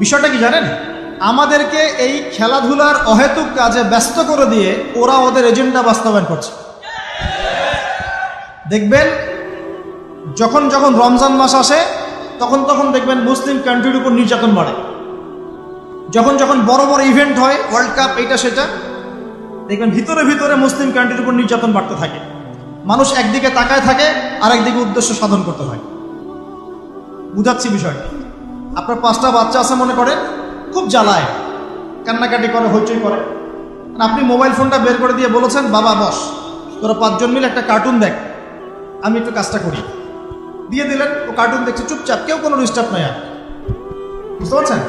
বিষয়টা কি জানেন? আমাদেরকে এই খেলাধুলার অহেতুক কাজে ব্যস্ত করে দিয়ে ওরা ওদের এজেন্ডা বাস্তবায়ন করছে। দেখবেন, যখন যখন রমজান মাস আসে, তখন তখন দেখবেন মুসলিম কান্ট্রির উপর নির্যাতন বাড়ে। যখন যখন বড় বড় ইভেন্ট হয় ওয়ার্ল্ড কাপ এটা সেটা, দেখবেন ভিতরে ভিতরে মুসলিম কান্ট্রির উপর নির্যাতন বাড়তে থাকে। মানুষ একদিকে তাকায় থাকে আর একদিকে উদ্দেশ্য সাধন করতে হয়। বুঝাচ্ছি বিষয়টা। আপনার পাঁচটা বাচ্চা আছে মনে করেন খুব জ্বালায়, কান্নাকাটি করে, হইচই করে। আপনি মোবাইল ফোনটা বের করে দিয়ে বলেছেন, বাবা, বস, তোরা পাঁচজন মিলে একটা কার্টুন দেখ, আমি একটু কাজটা করি। দিয়ে দিলেন, ও কার্টুন দেখছে, চুপচাপ, কেউ কোনো ডিস্টার্ব নাই আর। বুঝতে পারছেন?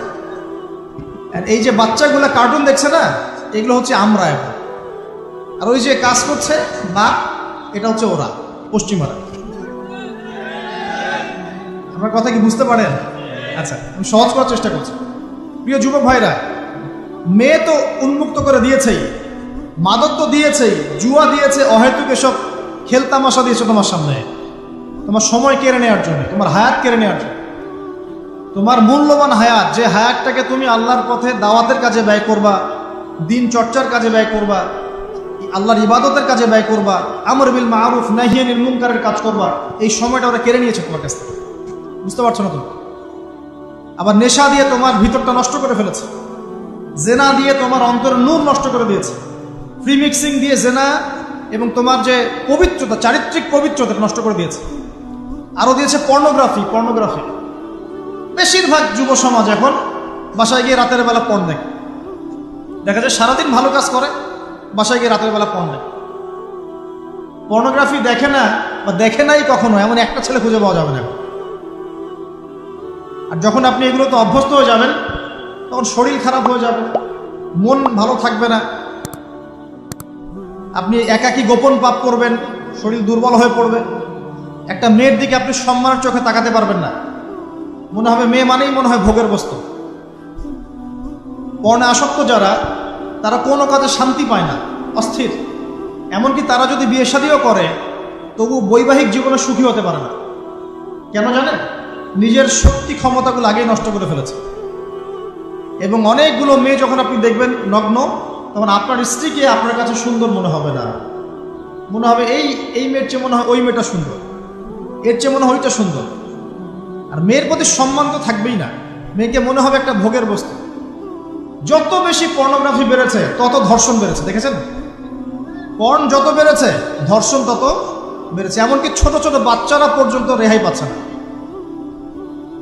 এই যে বাচ্চাগুলো কার্টুন দেখছে না, এগুলো হচ্ছে আমরা এখন। আর ওই যে কাজ করছে, বা, এটা হচ্ছে ওরা, পশ্চিমারা। আমার কথা কি বুঝতে পারেন? আচ্ছা আমি সহজ করার চেষ্টা করছি। প্রিয় যুবক ভাইরা, মেয়ে তো উন্মুক্ত করে দিয়েছেই, মাদক তো দিয়েছেই, জুয়া দিয়েছে, অহেতুক এসব খেলতামাশা দিয়েছে তোমার সামনে। তোমার সময় কেড়ে নেওয়ার জন্য, তোমার হায়াত কেড়ে নেওয়ার জন্য। তোমার মূল্যবান হায়াত, যে হায়াতটাকে তুমি আল্লাহর পথে দাওয়াতের কাজে ব্যয় করবা, দিন চর্চার কাজে ব্যয় করবা, আল্লাহর ইবাদতের কাজে ব্যয় করবা, আমর বিল মারুফ নাহিয়ানিল মুনকারের কাজ করবা, এই সময়টা ওরা কেড়ে নিয়েছে তোমার কাছ থেকে। বুঝতে পারছ না তুমি? আবার নেশা দিয়ে তোমার ভিতরটা নষ্ট করে ফেলেছে। জেনা দিয়ে তোমার অন্তর নূর নষ্ট করে দিয়েছে। ফ্রি মিক্সিং দিয়ে জেনা এবং তোমার যে পবিত্রতা, চারিত্রিক পবিত্রতা নষ্ট করে দিয়েছে। আরও দিয়েছে পর্নোগ্রাফি পর্নোগ্রাফি বেশিরভাগ যুব সমাজ এখন বাসায় গিয়ে রাতের বেলা পণ দেখে। দেখা যায় সারাদিন ভালো কাজ করে, বাসায় গিয়ে রাতের বেলা পণ দেখে। পর্নোগ্রাফি দেখে না বা দেখে নাই কখনো, এমন একটা ছেলে খুঁজে পাওয়া যাবে না। আর যখন আপনি এগুলোতে অভ্যস্ত হয়ে যাবেন, তখন শরীর খারাপ হয়ে যাবে, মন ভালো থাকবে না। আপনি একাকী গোপন পাপ করবেন, শরীর দুর্বল হয়ে পড়বে। একটা মেয়ের দিকে আপনি সম্মানের চোখে তাকাতে পারবেন না। মনে হবে মেয়ে মানেই মনে হয় ভোগের বস্তু। পর্ণে আসক্ত যারা, তারা কোনো কাজে শান্তি পায় না, অস্থির। এমনকি তারা যদি বিয়ে শাদিও করে, তবু বৈবাহিক জীবনে সুখী হতে পারে না। কেন জানেন? নিজের শক্তি ক্ষমতাগুলো আগেই নষ্ট করে ফেলেছে। এবং অনেকগুলো মেয়ে যখন আপনি দেখবেন নগ্ন, তখন আপনার স্ত্রীকে আপনার কাছে সুন্দর মনে হবে না। মনে হবে এই এই মেয়ের চেয়ে মনে হয় ওই মেয়েটা সুন্দর। এর চেয়ে মনে হয় ওইটা সুন্দর। আর মেয়ের প্রতি সম্মান তো থাকবেই না। মেয়েকে মনে হবে একটা ভোগের বস্তু। যত বেশি পর্নোগ্রাফি বেড়েছে, তত ধর্ষণ বেড়েছে, দেখেছেন? পর্ন যত বেড়েছে, ধর্ষণ তত বেড়েছে। এমনকি ছোট ছোট বাচ্চারা পর্যন্ত রেহাই পাচ্ছে না।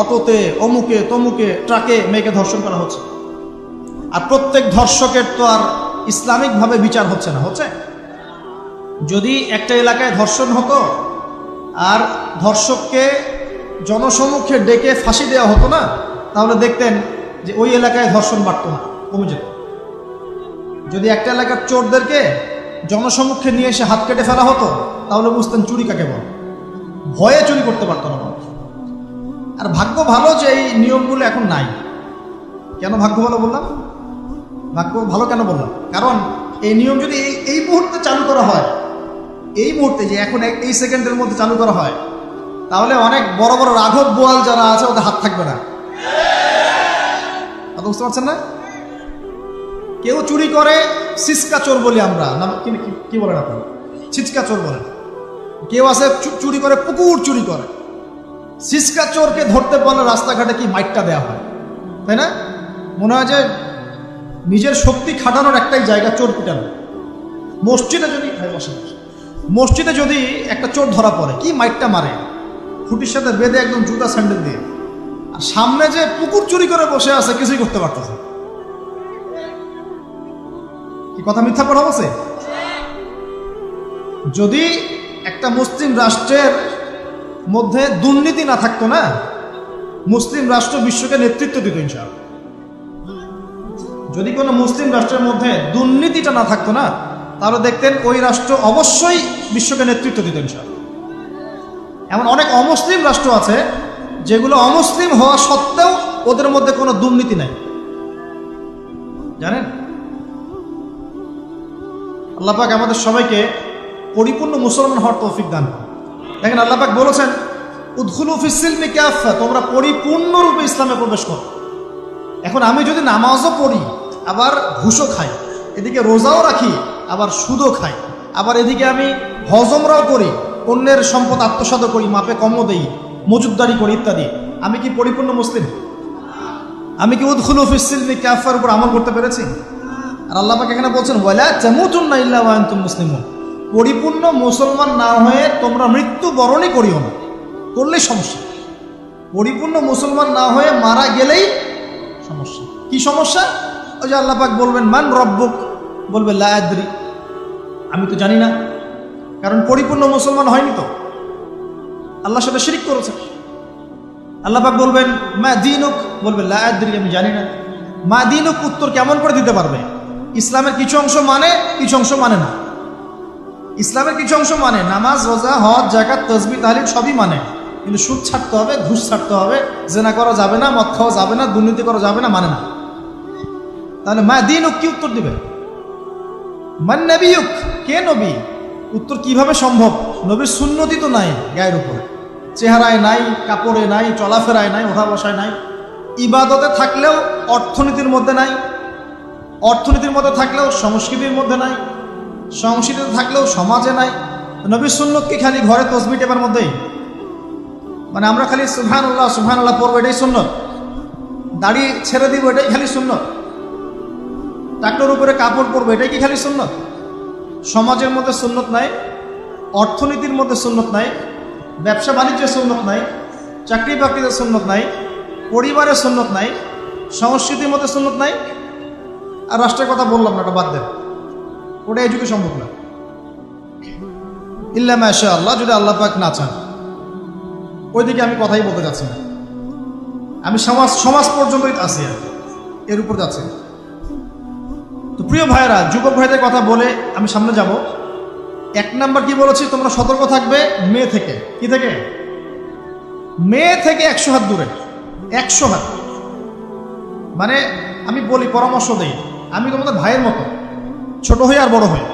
অটোতে, অমুকে, তমুকে, ট্রাকে মেয়েকে ধর্ষণ করা হচ্ছে। আর প্রত্যেক ধর্ষকের তো আর ইসলামিকভাবে বিচার হচ্ছে না, হচ্ছে? যদি একটা এলাকায় ধর্ষণ হতো, আর ধর্ষককে জনসমক্ষে ডেকে ফাঁসি দেওয়া হতো না, তাহলে দেখতেন যে ওই এলাকায় ধর্ষণ বাড়তো না, কমে যেত। যদি একটা এলাকার চোরদেরকে জনসমুখে নিয়ে এসে হাত কেটে ফেলা হতো, তাহলে বুঝতেন চুরি কাকে বল। ভয়ে চুরি করতে পারতো না মানুষ। আর ভাগ্য ভালো যে এই নিয়মগুলো এখন নাই। কেন ভাগ্য ভালো বললাম? ভাগ্য ভালো কেন বললাম? কারণ এই নিয়ম যদি এই এই মুহূর্তে চালু করা হয়, এই মুহূর্তে যে এখন এই সেকেন্ডের মধ্যে চালু করা হয়, তাহলে অনেক বড় বড় রাঘব বোয়াল যারা আছে, ওদের হাত থাকবে না। কথা বুঝতে পারছেন না? কেউ চুরি করে সিসকা চোর বলি আমরা। না কি বলেন আপনারা ছিচকা চোর বলেন। কেউ আছে চুরি করে, পুকুর চুরি করে। সিসকা চোরকে ধরতে পারলে রাস্তাঘাটে কি মাইকটা দেওয়া হয়? তাই না? মনে হয় যে নিজের শক্তি খাটানোর একটাই জায়গা চোর পিটানো মসজিদে যদি বসেন। মসজিদে যদি একটা চোর ধরা পড়ে, কি মাইকটা মারে? খুঁটির সাথে বেঁধে একদম জুতা স্যান্ডেল দিয়ে। আর সামনে যে পুকুর চুরি করে বসে আছে, কিছুই করতে পারতেছে। কি কথা মিথ্যা কথা বলছে? যদি একটা মুসলিম রাষ্ট্রের মধ্যে দুর্নীতি না থাকতো না? মুসলিম রাষ্ট্র বিশ্বকে নেতৃত্ব দিত ইনশাআল্লাহ। যদি কোনো মুসলিম রাষ্ট্রের মধ্যে দুর্নীতিটা না থাকতো না, তাহলে দেখতেন ওই রাষ্ট্র অবশ্যই বিশ্বকে নেতৃত্ব দিত ইনশাআল্লাহ। এমন অনেক অমুসলিম রাষ্ট্র আছে, যেগুলো অমুসলিম হওয়া সত্ত্বেও ওদের মধ্যে কোনো দুর্নীতি নাই। জানেন? আল্লাপাক আমাদের সবাইকে পরিপূর্ণ মুসলমান হওয়ার তৌফিক দান করুন। দেখেন আল্লাপাক বলেছেন, উদ্খুলু ফিসিলমি ক্যাফা তোমরা পরিপূর্ণরূপে ইসলামে প্রবেশ করো। এখন আমি যদি নামাজও পড়ি, আবার ঘুষও খাই, এদিকে রোজাও রাখি, আবার সুদও খাই, আবার এদিকে আমি হজমরাও করি, অন্যের সম্পদ আত্মসাদ করি, মাপে কমও দেই, মজুদদারি করি ইত্যাদি, আমি কি পরিপূর্ণ মুসলিম? আমি কি উদ্খুলু ফিসিলমি ক্যাফার উপর আমল করতে পেরেছি? আর আল্লাহ পাক এখানে বলছেন, ওয়ালা তামুতুন্না ইল্লা ওয়া আনতুম মুসলিমুন পরিপূর্ণ মুসলমান না হয়ে তোমরা মৃত্যু বরণই করিও না। করলেই সমস্যা। পরিপূর্ণ মুসলমান না হয়ে মারা গেলেই সমস্যা। কি সমস্যা? ওই যে আল্লাহ পাক বলবেন, মান রব্বুক? বলবে, লা আদ্রি। আমি তো জানি না। কারণ পরিপূর্ণ মুসলমান হয়নি তো। আল্লাহর সাথে শিরিক করেছে। আল্লাহ পাক বলবেন, মা দিনুক? বলবে, লা আদ্রি, আমি জানি না। মা দিনুক উত্তর কেমন করে দিতে পারবে? ইসলামের কিছু অংশ মানে কিছু অংশ মানে না। ইসলামের কিছু অংশ মানে নামাজ, রোজা, হজ জাকাত তসবি তাহলিল সবই মানে। কিন্তু সুদ ছাড়তে হবে, ঘুষ ছাড়তে হবে, জেনা করা যাবে না, মদ খাওয়া যাবে না, দুর্নীতি করা যাবে না মানে না। তাহলে মা দিনুক কি উত্তর দিবে? মান নবিউক কে নবী? উত্তর কীভাবে সম্ভব? নবীর সুন্নতি তো নাই গায়ের উপরে। চেহারায় নাই, কাপড়ে নাই, চলাফেরায় নাই ওঠা বসায় নাই। ইবাদতে থাকলেও অর্থনীতির মধ্যে নাই। অর্থনীতির মধ্যে থাকলেও সংস্কৃতির মধ্যে নাই। সংস্কৃতিতে থাকলেও সমাজে নাই। নবী সুন্নত কি খালি ঘরে তসবি টেপার মধ্যেই। মানে আমরা খালি সুহান আল্লাহ পড়ব, এটাই সুন্নত। দাড়ি ছেড়ে দিব, এটাই খালি সুন্নত। টাকলোর উপরে কাপড় পরবো, এটাই কি খালি সুন্নত? সমাজের মধ্যে সুন্নত নাই, অর্থনীতির মধ্যে সুন্নত নাই, ব্যবসা বাণিজ্যের সুন্নত নাই, চাকরি বাকরিতে সুন্নত নাই পরিবারের সুন্নত নাই, সংস্কৃতির মধ্যে সুন্নত নাই। আর রাষ্ট্রের কথা বললাম না, ওটা বাদ দেন। ওটা এই যুগে সম্ভব না। ইল্লা মাশা আল্লাহ যদি আল্লাহ পাক না চান। ওইদিকে আমি কথাই বলতে যাচ্ছি না। আমি সমাজ সমাজ পর্যন্তই আছি আর এর উপর যাচ্ছি তো প্রিয় ভাইরা যুবক ভাইদের কথা বলে আমি সামনে যাব। এক নাম্বার কি বলেছি? তোমরা সতর্ক থাকবে মেয়ে থেকে। কি থেকে? মেয়ে থেকে একশো হাত দূরে। একশো হাত। মানে আমি বলি, পরামর্শ দেই। আমি তোমাদের ভাইয়ের মতো। ছোট হয়ে আর বড় হয়ে।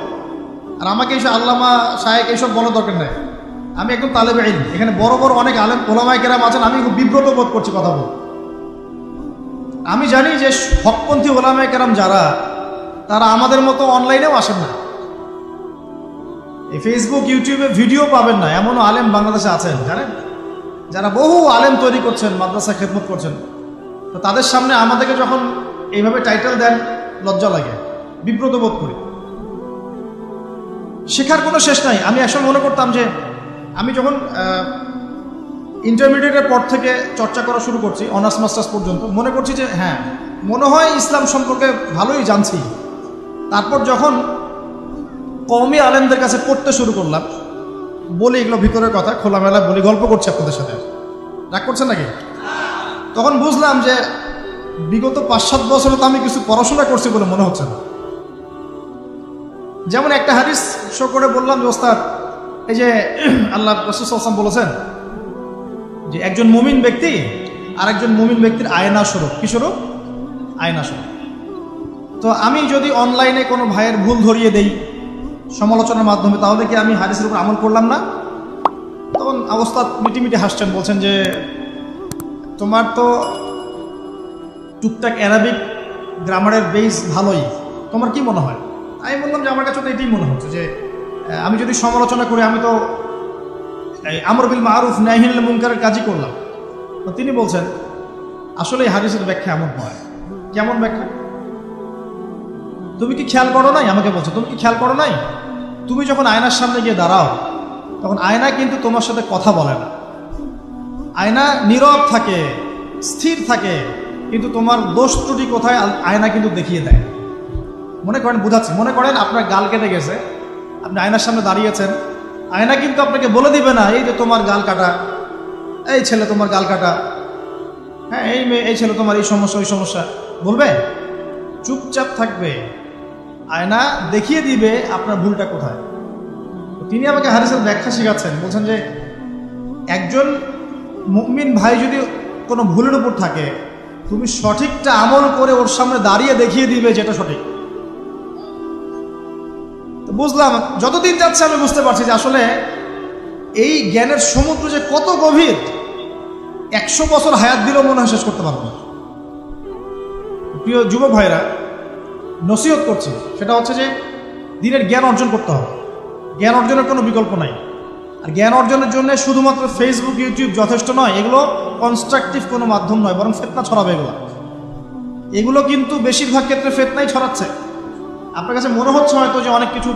আর আমাকে এইসব আল্লামা সাহেব এইসব বলার দরকার নেই। আমি একদম তালেবে আইন এখানে বড় বড় অনেক আলেম ওলামাই কেরাম আছেন, আমি খুব বিব্রত বোধ করছি কথা বল আমি জানি যে হকপন্থী ওলামাই কেরাম যারা, তারা আমাদের মতো অনলাইনেও আসেন না। এই ফেসবুক ইউটিউবে ভিডিও পাবেন না, এমনও আলেম বাংলাদেশে আছেন, জানেন? যারা বহু আলেম তৈরি করছেন মাদ্রাসা খেদমত করছেন, তো তাদের সামনে আমাদেরকে যখন এইভাবে টাইটেল দেন, লজ্জা লাগে, বিব্রত বোধ করি। শেখার কোনো শেষ নাই। আমি একসময় মনে করতাম যে আমি যখন ইন্টারমিডিয়েটের পর থেকে চর্চা করা শুরু করছি অনার্স মাস্টার্স পর্যন্ত, মনে করছি যে হ্যাঁ মনে হয় ইসলাম সম্পর্কে ভালোই জানছি। তারপর যখন কমই আলেমদের কাছে পড়তে শুরু করলাম, বলি এগুলো ভিতরের কথা খোলামেলা বলি, গল্প করছি আপনাদের সাথে। রাগ করছেন নাকি? তখন বুঝলাম যে বিগত পাঁচ সাত বছরে তো আমি কিছু পড়াশোনা করছি বলে মনে হচ্ছে না। যেমন একটা হাদিস শো করে বললাম যে, ওস্তাদ, এই যে আল্লাহ রসুলাম বলেছেন যে, একজন মুমিন ব্যক্তি আর একজন মুমিন ব্যক্তির আয়না স্বরূপ। কি স্বরূপ? আয়না স্বরূপ। তো আমি যদি অনলাইনে কোনো ভাইয়ের ভুল ধরিয়ে দেই সমালোচনার মাধ্যমে, তাহলে কি আমি হাদিসের উপর আমল করলাম না? তখন অবস্থা মিটিমিটি হাসছেন, বলছেন যে, তোমার তো টুকটাক অ্যারাবিক গ্রামারের বেস ভালোই। তোমার কি মনে হয়? আমি বললাম যে আমার কাছে তো এটাই মনে হচ্ছে যে আমি যদি সমালোচনা করি, আমি তো আমর বিল মারুফ নাহিল মুনকারের কাজই করলাম। তিনি বলছেন, আসলে হাদিসের ব্যাখ্যা এমন হয়। কেমন ব্যাখ্যা? তুমি কি খেয়াল করো নাই? আমাকে বলছো, তুমি কি খেয়াল করো নাই? তুমি যখন আয়নার সামনে গিয়ে দাঁড়াও, তখন আয়না কিন্তু তোমার সাথে কথা বলে না। আয়না নীরব থাকে, স্থির থাকে, কিন্তু তোমার দোষ ত্রুটি কোথায়? আয়না কিন্তু দেখিয়ে দেয়। মনে করেন, বুঝাচ্ছি। মনে করেন আপনার গাল কেটে গেছে। আপনি আয়নার সামনে দাঁড়িয়েছেন। আয়না কিন্তু আপনাকে বলে দিবে না, এই যে তোমার গাল কাটা, এই ছেলে তোমার গাল কাটা। হ্যাঁ এই মেয়ে, এই ছেলে তোমার এই সমস্যা, ওই সমস্যা। বলবে? চুপচাপ থাকবে। আয়না দেখিয়ে দিবে আপনার ভুলটা কোথায়। তিনি আমাকে হারিসের ব্যাখ্যা শেখাচ্ছেন। বলছেন যে, একজন মুমিন ভাই যদি কোনো ভুলের উপর থাকে, তুমি সঠিকটা আমল করে ওর সামনে দাঁড়িয়ে দেখিয়ে দিবে যেটা সঠিক। বুঝলাম, যতদিন যাচ্ছে আমি বুঝতে পারছি যে আসলে এই জ্ঞানের সমুদ্র যে কত গভীর, একশো বছর হায়াত দিলেও মনে হয় শেষ করতে পারব প্রিয় যুব ভাইরা, নসিহত করছে, সেটা হচ্ছে যে দিনের জ্ঞান অর্জন করতে হবে। জ্ঞান অর্জনের কোনো বিকল্প নাই। আর জ্ঞান অর্জনের জন্য শুধুমাত্র ফেসবুক ইউটিউব যথেষ্ট নয়, এগুলো কনস্ট্রাকটিভ কোনো মাধ্যম নয়, বরং ফেতনা ছড়াবে এগুলো। এগুলো কিন্তু বেশিরভাগ ক্ষেত্রে ফেতনাই ছড়াচ্ছে। আপনার কাছে মনে হচ্ছে হয়তো যে অনেক কিছু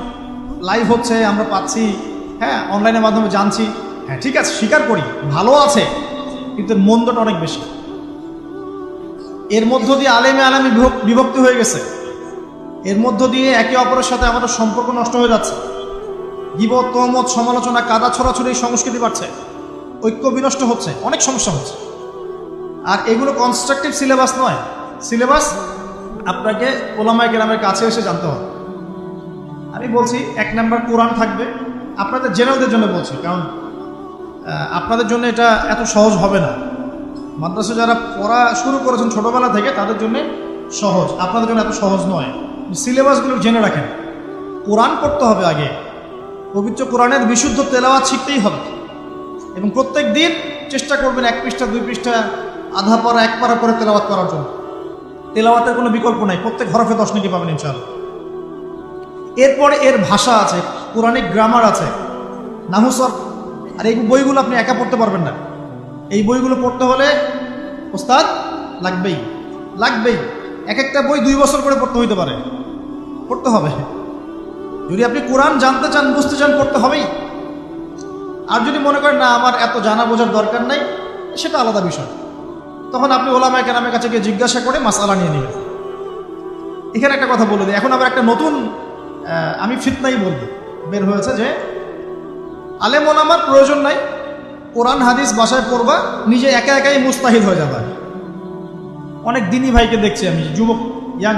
লাইভ হচ্ছে, আমরা পাচ্ছি হ্যাঁ অনলাইনের মাধ্যমে জানছি। হ্যাঁ ঠিক আছে, স্বীকার করি, ভালো আছে, কিন্তু মন্দটা অনেক বেশি। এর মধ্য দিয়ে আলেমে আলেমে বিভক- বিভক্তি হয়ে গেছে। এর মধ্য দিয়ে একে অপরের সাথে আমাদের সম্পর্ক নষ্ট হয়ে যাচ্ছে। গিবত, তহমত, সমালোচনা, কাদা ছড়াছড়ি সংস্কৃতি বাড়ছে। ঐক্য বিনষ্ট হচ্ছে, অনেক সমস্যা হচ্ছে। আর এগুলো কনস্ট্রাকটিভ সিলেবাস নয়। সিলেবাস আপনাকে ওলামায় গ্রামের কাছে এসে জানতে হবে। আমি বলছি, এক নাম্বার কোরআন থাকবে। আপনাদের জেনারেলদের জন্য বলছি, কারণ আপনাদের জন্য এটা এত সহজ হবে না। মাদ্রাসা যারা পড়া শুরু করেছেন ছোটোবেলা থেকে, তাদের জন্য সহজ। আপনাদের জন্য এত সহজ নয়। সিলেবাসগুলো জেনে রাখেন। কোরআন পড়তে হবে আগে। পবিত্র কোরআনের বিশুদ্ধ তেলাওয়াত শিখতেই হবে। এবং প্রত্যেক দিন চেষ্টা করবেন এক পৃষ্ঠা, দুই পৃষ্ঠা, আধা পারা, এক পারা করে তেলাওয়াত করার জন্য। তেলাওয়াতের কোনো বিকল্প নাই, প্রত্যেক হরফে দশ নাকি পাবেন ইনশাআল্লাহ। এরপরে এর ভাষা আছে, পুরাণিক গ্রামার আছে। নাহুসর আর এই বইগুলো আপনি একা পড়তে পারবেন না। এই বইগুলো পড়তে হলে ওস্তাদ লাগবেই লাগবেই। এক একটা বই দুই বছর করে পড়তে হইতে পারে। পড়তে হবে। যদি আপনি কোরআন জানতে চান, বুঝতে চান, পড়তে হবেই। আর যদি মনে করেন, না, আমার এত জানা বোঝার দরকার নাই, সেটা আলাদা বিষয়। তখন আপনি ওলামায় কেরামের কাছে গিয়ে জিজ্ঞাসা করে মাসালা নিয়ে নেবেন এখানে একটা কথা বলে দিই। এখন আবার একটা নতুন আমি ফিতনাই বলব। বের হয়েছে যে আলেম ওলামার প্রয়োজন নাই, কোরআন হাদিস বাসায় পড়বা, নিজে একা একাই মুস্তাহিদ হয়ে যাবা। অনেক দিনই ভাইকে দেখছি আমি, যুবক, ইয়াং।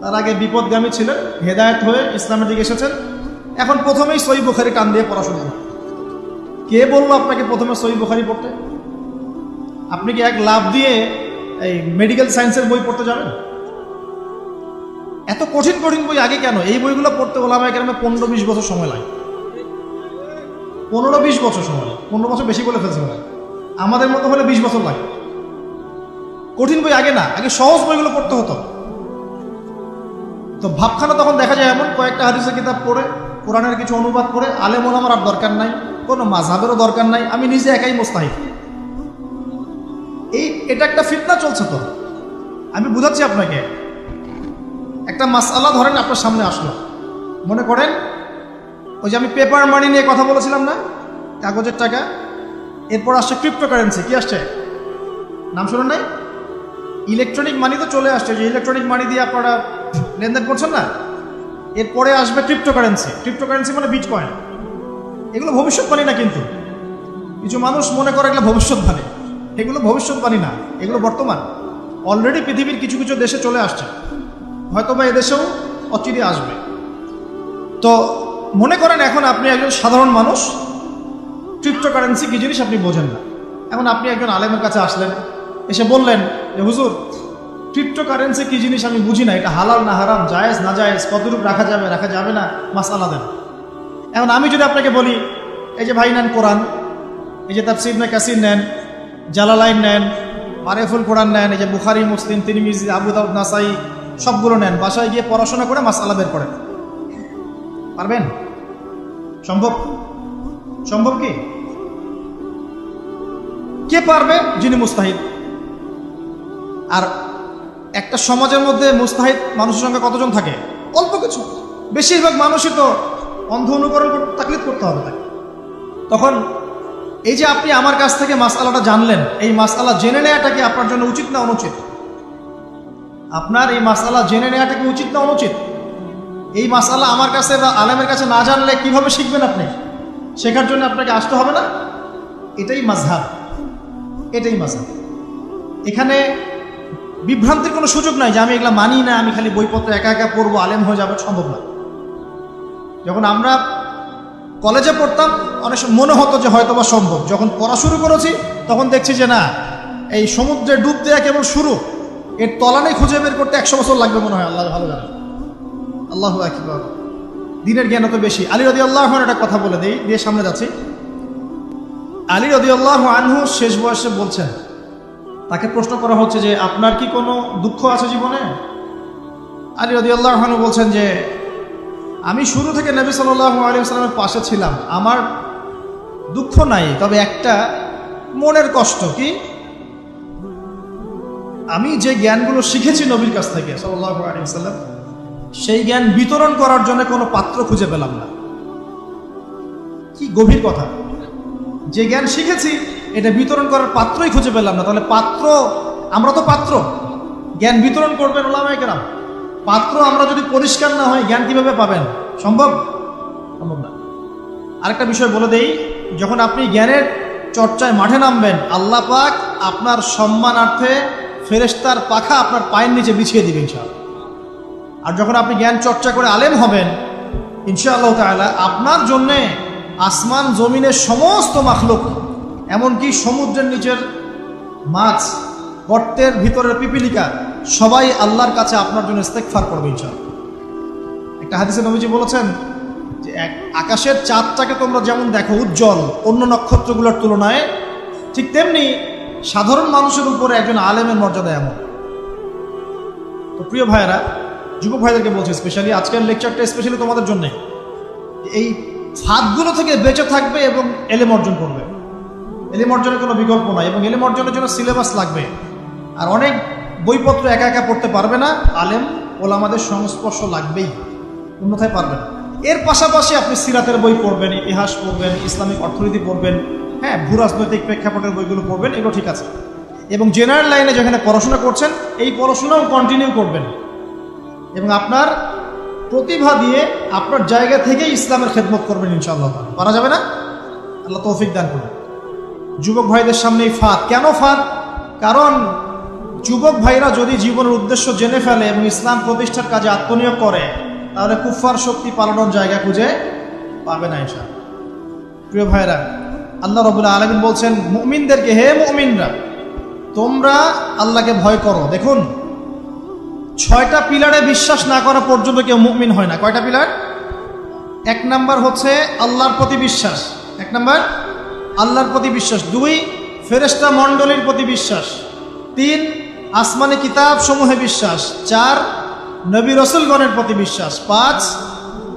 তার আগে বিপদগামী ছিলেন, হেদায়ত হয়ে ইসলামের দিকে এসেছেন। এখন প্রথমেই সই বুখারি কান দিয়ে পড়াশোনা কে বলল আপনাকে প্রথমে সই বুখারি পড়তে? আপনি কি এক লাভ দিয়ে এই মেডিকেল সায়েন্সের বই পড়তে যাবেন? এত কঠিন কঠিন বই আগে কেন? এই বইগুলো পড়তে ওলামায় কেন পনেরো বিশ বছর সময় লাগে? পনেরো বিশ বছর সময় লাগে। পনেরো বছর বেশি বলে ফেলছে ওরা আমাদের মতো হলে বিশ বছর লাগে। কঠিন বই আগে না, আগে সহজ বইগুলো পড়তে হতো। তো ভাবখানা তখন দেখা যায় এমন, কয়েকটা হাদিসের কিতাব পড়ে, কোরআনের কিছু অনুবাদ করে আলেম ওলামার আর দরকার নাই, কোনো মাঝহাবেরও দরকার নাই, আমি নিজে একাই মোস্তাহিদ এই, এটা একটা ফিতনা চলছে তো। আমি বুঝাচ্ছি আপনাকে। একটা মাস মাসালা ধরেন আপনার সামনে আসলো। মনে করেন, ওই যে আমি পেপার মানি নিয়ে কথা বলেছিলাম না? কাগজের টাকা। এরপর আসছে ক্রিপ্টোকারেন্সি কি আসছে? নাম শুনুন নাই? ইলেকট্রনিক মানি তো চলে আসছে, যে ইলেকট্রনিক মানি দিয়ে আপনারা লেনদেন করছেন না? এরপরে আসবে ক্রিপ্টোকারেন্সি ক্রিপ্টোকারেন্সি মানে বিট কয়েন এগুলো ভবিষ্যৎ ভবিষ্যৎবাণী না কিন্তু। কিছু মানুষ মনে করে এগুলো ভবিষ্যৎবাণী। এগুলো ভবিষ্যৎবাণী না, এগুলো বর্তমান। অলরেডি পৃথিবীর কিছু কিছু দেশে চলে আসছে। হয়তো বা এদেশেও অচিরে আসবে। তো মনে করেন এখন আপনি একজন সাধারণ মানুষ ক্রিপ্টোকারেন্সি কি জিনিস আপনি বোঝেন না। এখন আপনি একজন আলেমের কাছে আসলেন, এসে বললেন যে, হুজুর ক্রিপ্টোকারেন্সি কি জিনিস আমি বুঝি না, এটা হালাল না হারাম, জায়েজ না জায়েজ, কতটুকু রাখা যাবে রাখা যাবে না মাস দেন। এখন আমি যদি আপনাকে বলি, এই যে ভাই নেন কোরআন, এই যে তাফসির না কাসির নেন জালালাইন নেন, মারেফুল কোরআন নেন, এই যে বুখারি, মুসলিম, তিরমিজি, আবু দাউদ, নাসাই, সবগুলো নেন, বাসায় গিয়ে পড়াশোনা করে মাসালা বের করেন। পারবেন? সম্ভব? সম্ভব কি? কে পারবে? যিনি মুস্তাহিদ। আর একটা সমাজের মধ্যে মুস্তাহিদ মানুষের সঙ্গে কতজন থাকে? অল্প কিছু। বেশিরভাগ মানুষই তো অন্ধ অনুকরণ তাকলিদ করতে হবে তাকে। তখন এই যে আপনি আমার কাছ থেকে মাসালাটা জানলেন, এই মাসালা জেনে নেওয়াটা কি আপনার জন্য উচিত না অনুচিত? আপনার এই মাসালা জেনে নেওয়াটা কি উচিত না অনুচিত? এই মাসালা আমার কাছে বা আলেমের কাছে না জানলে কীভাবে শিখবেন আপনি? শেখার জন্য আপনাকে আসতে হবে না? এটাই মাঝহাব। এটাই মাঝহাব। এখানে বিভ্রান্তির কোনো সুযোগ নাই যে আমি এগুলো মানি না, আমি খালি বইপত্র একা একা পড়ব, আলেম হয়ে যাবে, সম্ভব না। যখন আমরা কলেজে পড়তাম, অনেক মনে হতো যে হয়তো বা সম্ভব। যখন পড়া শুরু করেছি, তখন দেখছি যে না, এই সমুদ্রে ডুব দেওয়া কেবল শুরু। এর তলানেই খুঁজে বের করতে, একশো বছর লাগবে মনে হয়, আল্লাহ ভালো জানে। আল্লাহ একবার দিনের জ্ঞান অত বেশি। আলী রদি আল্লাহ একটা কথা বলে দিই, দিয়ে সামনে যাচ্ছি। আলী রদি আল্লাহ আনহু শেষ বয়সে বলছেন, তাকে প্রশ্ন করা হচ্ছে যে, আপনার কি কোনো দুঃখ আছে জীবনে? আলী রদি আল্লাহ বলছেন যে আমি শুরু থেকে নবী সাল্লাহ আলী সাল্লামের পাশে ছিলাম। আমার দুঃখ নাই, তবে একটা মনের কষ্ট কি? আমি যে জ্ঞানগুলো শিখেছি নবীর কাছ থেকে সাল্লাহ আলী সাল্লাম সেই জ্ঞান বিতরণ করার জন্য কোনো পাত্র খুঁজে পেলাম না। কি গভীর কথা। যে জ্ঞান শিখেছি, এটা বিতরণ করার পাত্রই খুঁজে পেলাম না। তাহলে পাত্র, আমরা তো পাত্র। জ্ঞান বিতরণ করবেন ওলামায় কেরাম। পাত্র আমরা যদি পরিষ্কার না হয়, জ্ঞান কীভাবে পাবেন? সম্ভব? সম্ভব না। আরেকটা বিষয় বলে দেই, যখন আপনি জ্ঞানের চর্চায় মাঠে নামবেন, আল্লাহ পাক আপনার সম্মানার্থে ফেরেস্তার পাখা আপনার পায়ের নিচে বিছিয়ে দিবেন ইনশাআল্লাহ। আর যখন আপনি জ্ঞান চর্চা করে আলেম হবেন, ইনশাআল্লাহ তাআলা আপনার জন্যে আসমান, জমিনের সমস্ত মাখলুক, এমনকি সমুদ্রের নিচের মাছ গর্তের ভিতরের পিপিলিকা, সবাই আল্লাহর কাছে আপনার জন্য ইস্তেকফার করবে ইনশাআল্লাহ। একটা হাদিসে নবীজি বলেছেন যে এক আকাশের চাঁদটাকে তোমরা যেমন দেখো উজ্জ্বল, অন্য নক্ষত্রগুলোর তুলনায় ঠিক তেমনি সাধারণ মানুষের উপরে একজন আলেমের মর্যাদা এমন। তো প্রিয় ভাইয়েরা, যুবক ভাইদেরকে বলছি স্পেশালি আজকের লেকচারটা স্পেশালি তোমাদের জন্য। এই ফাঁদগুলো থেকে বেঁচে থাকবে এবং এলেম অর্জন করবে। এলেম অর্জনের কোনো বিকল্প নয় এবং এলেম অর্জনের জন্য সিলেবাস লাগবে। আর অনেক বইপত্র একা একা পড়তে পারবে না। আলেম, ওলামাদের সংস্পর্শ লাগবেই, অন্যথায় পারবে না। এর পাশাপাশি আপনি সিরাতের বই পড়বেন, ইতিহাস পড়বেন, ইসলামিক অর্থনীতি পড়বেন হ্যাঁ ভূ রাজনৈতিক প্রেক্ষাপটের বইগুলো পড়বেন, এগুলো ঠিক আছে। এবং জেনারেল লাইনে যেখানে পড়াশোনা করছেন, এই পড়াশোনাও কন্টিনিউ করবেন। এবং আপনার প্রতিভা দিয়ে আপনার জায়গা থেকেই ইসলামের খেদমত করবেন ইনশাআল্লাহ। পারা যাবে না? আল্লাহ তৌফিক দান করবেন যুবক ভাইদের সামনে এই ফাঁদ। কেন ফাঁদ? কারণ যুবক ভাইরা যদি জীবনের উদ্দেশ্য জেনে ফেলে এবং ইসলাম প্রতিষ্ঠার কাজে আত্মনিয়োগ করে, তাহলে কুফার শক্তি পালানোর জায়গা খুঁজে পাবে না ইনশা প্রিয় ভাইরা, আল্লাহ রবুল্লাহ আলমিন বলছেন, মুমিনদেরকে হে মুমিনরা, তোমরা আল্লাহকে ভয় করো। দেখুন, ছয়টা পিলারে বিশ্বাস না করা পর্যন্ত কেউ মুমিন হয় না। কয়টা পিলার? এক নাম্বার হচ্ছে আল্লাহর প্রতি বিশ্বাস। এক নাম্বার, আল্লাহর প্রতি বিশ্বাস। দুই ফেরেস্তা মণ্ডলীর প্রতি বিশ্বাস। তিন আসমানি কিতাব সমূহে বিশ্বাস। চার, নবী রসুলগণের প্রতি বিশ্বাস। পাঁচ,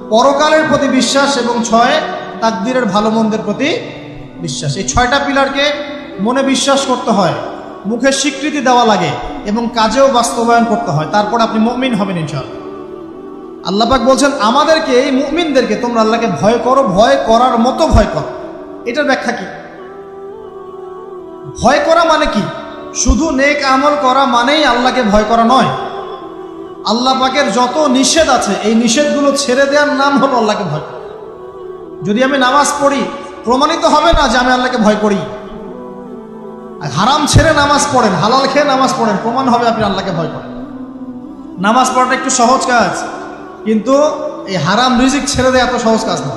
পরকালের প্রতি বিশ্বাস এবং ছয়, তাকদিরের ভালো মন্দের প্রতি বিশ্বাস। এই ছয়টা পিলারকে মনে বিশ্বাস করতে হয়, মুখে স্বীকৃতি দেওয়া লাগে এবং কাজেও বাস্তবায়ন করতে হয়। তারপর আপনি মুমিন হবেন ইনশাআল্লাহ। আল্লাপাক বলছেন, আমাদেরকে, এই মুমিনদেরকে তোমরা আল্লাহকে ভয় করো, ভয় করার মতো ভয় করো। এটার ব্যাখ্যা কি? ভয় করা মানে কি? শুধু নেক আমল করা মানেই আল্লাহকে ভয় করা নয়। আল্লাহ পাকের যত নিষেধ আছে, এই নিষেধগুলো ছেড়ে দেওয়ার নাম হলো আল্লাহকে ভয় যদি আমি নামাজ পড়ি, প্রমাণিত হবে না যে আমি আল্লাহকে ভয় করি। হারাম ছেড়ে নামাজ পড়েন, হালাল খেয়ে নামাজ পড়েন, প্রমাণ হবে আপনি আল্লাহকে ভয় করেন। নামাজ পড়াটা একটু সহজ কাজ, কিন্তু এই হারাম রিজিক ছেড়ে দেয় এত সহজ কাজ না।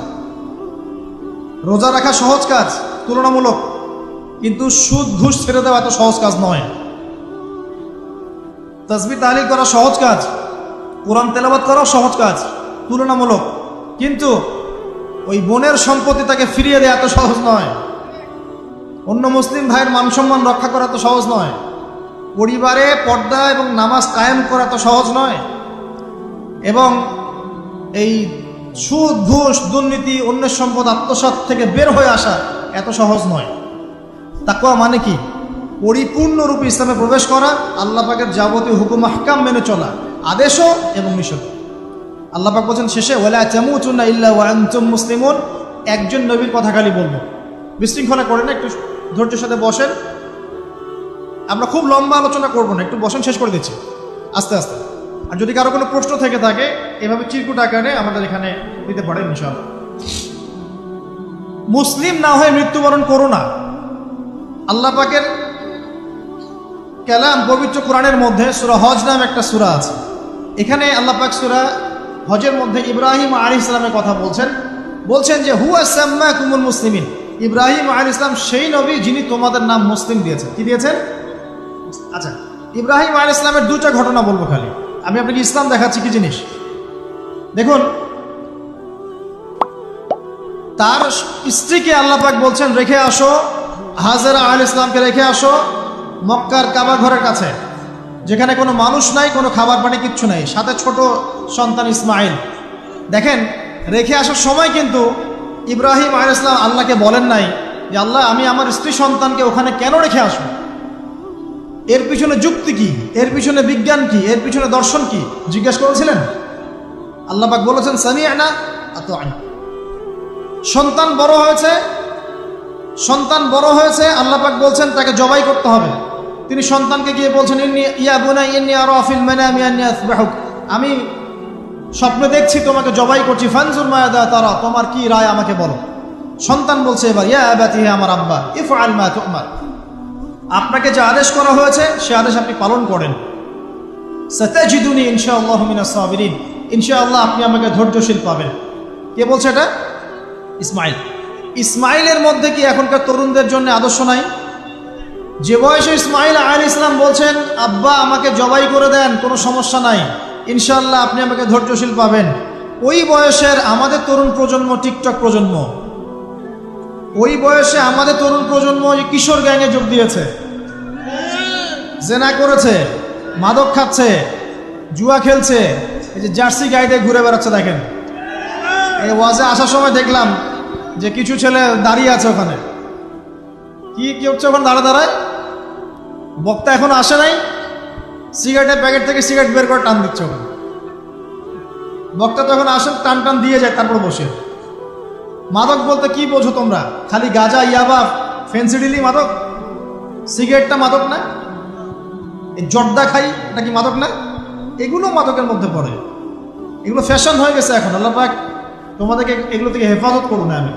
রোজা রাখা সহজ কাজ, তুলনামূলক কিন্তু সুদ ঘুষ ছেড়ে দেওয়া এত সহজ কাজ নয়। তসবি তাহলিল করা সহজ কাজ, কোরআন তেলাবাদ করাও সহজ কাজ, তুলনামূলক। কিন্তু ওই বোনের সম্পত্তি তাকে ফিরিয়ে দেওয়া এত সহজ নয়। অন্য মুসলিম ভাইয়ের মান সম্মান রক্ষা করা তো সহজ নয়। পরিবারে পর্দা এবং নামাজ কায়েম করা তো সহজ নয়। এবং এই সুদ, ঘুষ, দুর্নীতি, অন্যের সম্পদ, আত্মসাৎ থেকে বের হয়ে আসা এত সহজ নয়। তাকুয়া মানে কি? পরিপূর্ণরূপে ইসলামে প্রবেশ করা, আল্লাহ পাকের যাবতীয় হুকুম, আহকাম মেনে চলা, আদেশও এবং নিষেধ। আল্লাহ পাক বলছেন শেষে ওলা চামুচুন্না ইল্লা ওয়ান্তুম মুসলিমুন। একজন নবীর কথা খালি বলব। বিশৃঙ্খলা করে না, একটু ধৈর্যের সাথে বসেন। আমরা খুব লম্বা আলোচনা করব না, একটু বসেন, শেষ করে দিচ্ছি। আস্তে আস্তে। আর যদি কারও কোনো প্রশ্ন থেকে থাকে, এভাবে চিরকুট আকারে আমাদের এখানে দিতে পারেন ইনশাআল্লাহ। মুসলিম না হয়ে মৃত্যুবরণ করো না। আল্লাহ পাকের কালাম পবিত্র কোরআনের মধ্যে সুরা হজ নাম একটা সুরা আছে। এখানে আল্লাহ পাক সুরা হজের মধ্যে ইব্রাহিম আলী ইসলামের কথা বলছেন। বলছেন যে, হুয়া সাম্মা কুমুল মুসলিমিন। ইব্রাহিম আলী ইসলাম সেই নবী যিনি তোমাদের নাম মুসলিম দিয়েছেন। কি দিয়েছেন? আচ্ছা ইব্রাহিম আলী ইসলামের দুটা ঘটনা বলব খালি। আমি আপনাকে ইসলাম দেখাচ্ছি কি জিনিস? দেখুন, তার স্ত্রীকে আল্লাহ পাক বলছেন, রেখে আসো হাজারা আল ইসলামকে রেখে আসো মক্কার কাবা ঘরের কাছে, যেখানে কোনো মানুষ নাই, কোনো খাবার পানি কিচ্ছু নাই। সাথে ছোট সন্তান ইসমাইল। দেখেন, রেখে আসার সময় কিন্তু ইব্রাহিম আল ইসলাম আল্লাহকে বলেন নাই যে, আল্লাহ, আমি আমার স্ত্রী সন্তানকে ওখানে কেন রেখে আসব? এর পিছনে যুক্তি কি? এর পিছনে বিজ্ঞান কি? এর পিছনে দর্শন কি? জিজ্ঞেস করেছিলেন। আল্লাহ বলেছেন আনা আত আনা সন্তান বড় হয়েছে সন্তান বড় হয়েছে, আল্লাহ পাক বলছেন তাকে জবাই করতে হবে। তিনি সন্তানকে গিয়ে বলছেন, ইন্নি, ইয়া বুনাই, ইন্নি আর আফিল মানামি আন্নি আসবাহুক। আমি স্বপ্নে দেখছি, তোমাকে জবাই করছি। ফানজুর মায়াদা তারা, তোমার কি রায় আমাকে বলো? সন্তান বলছে এবার, ইয়া হে আমার আব্বা ইফ আল মা তুমার। আপনাকে যে আদেশ করা হয়েছে, সে আদেশ আপনি পালন করেন। সতাজিদুনি ইনশাআল্লাহ মিনাস সাবিরিন। ইনশাআল্লাহ আপনি আমাকে ধৈর্যশীল পাবেন। কে বলছে এটা? ইসমাইল। ইসমাইলের মধ্যে কি এখনকার তরুণদের জন্য আদর্শ নাই? যে বয়সে ইসমাইল আল ইসলাম বলছেন, আব্বা, আমাকে জবাই করে দেন, কোনো সমস্যা নাই। ইনশাল্লাহ আপনি আমাকে ধৈর্যশীল পাবেন। ওই বয়সের আমাদের তরুণ প্রজন্ম টিকটক প্রজন্ম। ওই বয়সে আমাদের তরুণ প্রজন্ম কিশোর গ্যাংয়ে যোগ দিয়েছে। জেনা করেছে, মাদক খাচ্ছে, জুয়া খেলছে, এই যে জার্সি গাইডে ঘুরে বেড়াচ্ছে, দেখেন। এই ওয়াজে আসার সময় দেখলাম যে কিছু ছেলে দাঁড়িয়ে আছে ওখানে। কি কি হচ্ছে ওখানে দাঁড়া দাঁড়ায়? বক্তা এখন আসে নাই। সিগারেটের প্যাকেট থেকে সিগারেট বের করে টান দিচ্ছে ওখানে। বক্তা তো এখন আসেন, টান টান দিয়ে যায়, তারপর বসে। মাদক বলতে কি বোঝো তোমরা? খালি গাজা, ইয়াবা ফেন্সিডিলি মাদক? সিগারেটটা মাদক না? এই জর্দা খাই, এটা কি মাদক না? এগুলো মাদকের মধ্যে পড়ে। এগুলো ফ্যাশন হয়ে গেছে এখন, আল্লাহ তোমাদেরকে এগুলো থেকে হেফাজত করুন আমি